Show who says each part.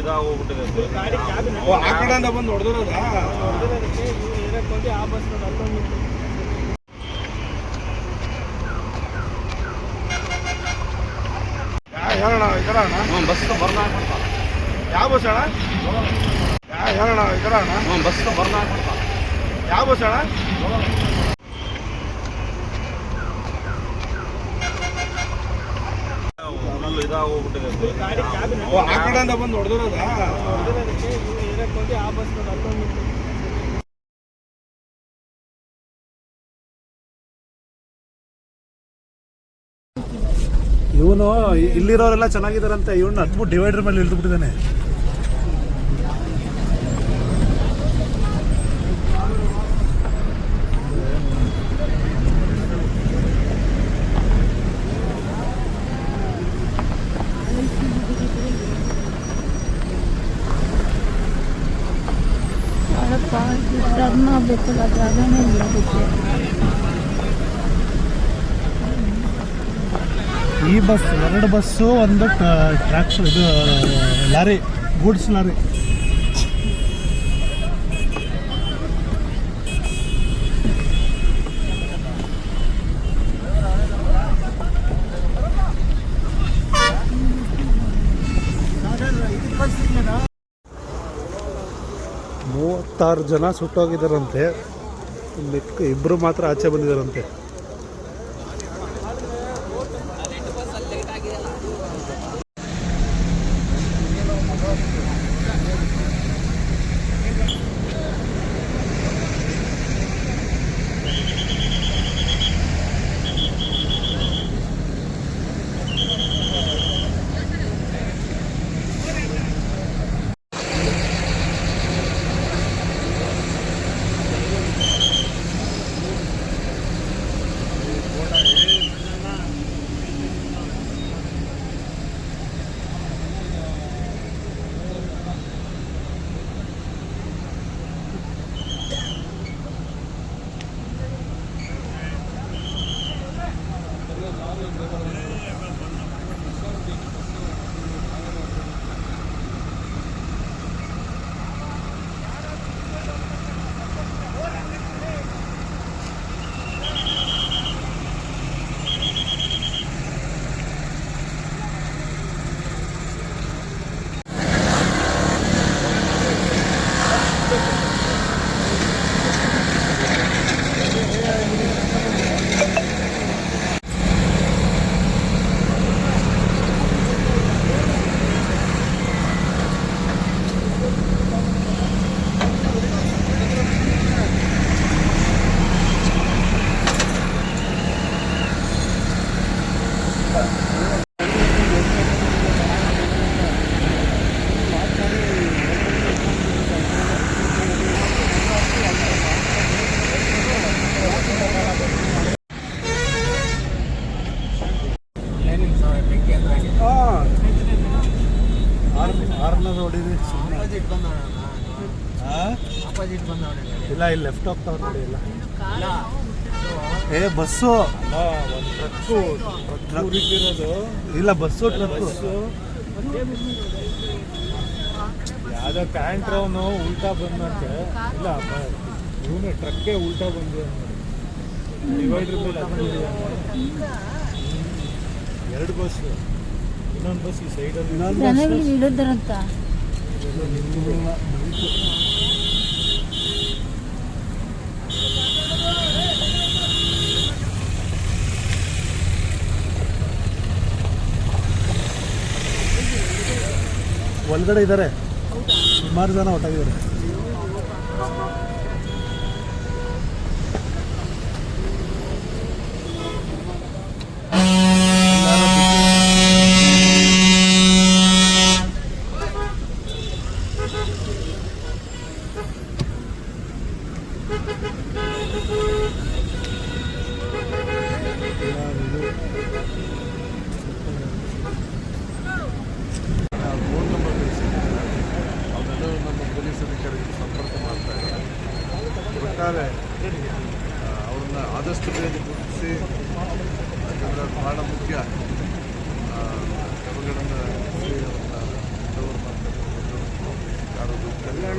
Speaker 1: ಇದಾಗೋಗ್ಬಿಟ್ಟಿದೆ
Speaker 2: ಆ ಕಡೆಯಿಂದ ಬಂದು ಹೊಡೆದಿರೋದ? ಹೇಳೋಣ ಈ ಕಡೆ ಅಣ್ಣ
Speaker 1: ಬಸ್ ಬರ್ನ
Speaker 2: ಯಾವ ಬಸ್ ಅಣ್ಣ ಹೇಳೋಣ ಈ ಕಡೆ ಅಣ್ಣ
Speaker 1: ಬಸ್ ಬರ್ನಾ
Speaker 2: ಯಾವ ಬಸ್ ಅಣ್ಣ
Speaker 3: ಇವನು ಇಲ್ಲಿರೋರೆಲ್ಲ ಚೆನ್ನಾಗಿದಾರಂತೆ ಇವನು ಹತ್ಬಿಟ್ಟು ಡಿವೈಡರ್ ಮೇಲೆ ಇಳಿದ್ಬಿಟ್ಟಿದ್ದಾನೆ
Speaker 4: ಅದಕ್ಕೆ
Speaker 3: ಈ ಬಸ್ ಎರಡು ಬಸ್ಸು ಒಂದು ಟ್ರ್ಯಾಕ್ಷ ಇದು ಲಾರಿ ಗೂಡ್ಸ್ ಲಾರಿ. ಮೂವತ್ತಾರು ಜನ ಸುಟ್ಟೋಗಿದ್ದಾರಂತೆ. ಇಬ್ಬರು ಮಾತ್ರ ಆಚೆ ಬಂದಿದ್ದಾರಂತೆ. contratado ಇಲ್ಲ ಇಲ್ಲಿ ಲೆಫ್ಟ್ ಹೋಗ್ತಾವ್ರು ನೋಡಿ ಇಲ್ಲ. ಏ ಬಸ್ಸು. ಇಲ್ಲ ಬಸ್ಸು ಟ್ರಕ್ಕು
Speaker 2: ಯಾವ್ದೋ ಕ್ಯಾಂಟ್ರವನು ಉಲ್ಟಾ ಬಂದಂತೆ ಇಲ್ಲ ಇವನು ಟ್ರಕ್ಕೇ ಉಲ್ಟಾ ಬಂದು ಡಿವೈಡರ್ ಮೇಲೆ ಎರಡು ಬಸ್. ಇನ್ನೊಂದು ಬಸ್ ಈ ಸೈಡಲ್ಲಿ
Speaker 4: ಜನಗಳು ಇಳಿದ್ರಂತ
Speaker 3: ಒಳಗಡೆ ಇದ್ದಾರೆ. ಸುಮಾರು ಜನ ಒಟ್ಟಾಗಿದ್ದಾರೆ.
Speaker 5: ಒಟ್ಟಾರೆ ಅವ್ರನ್ನ ಆದಷ್ಟು ಬೇಗ ಗುರುತಿಸಿ ಯಾಕಂದರೆ ಬಹಳ ಮುಖ್ಯ. ಕ್ರಮಗಳನ್ನು ಅವ್ರನ್ನ ಯಾರು ಕಲ್ಯಾಣ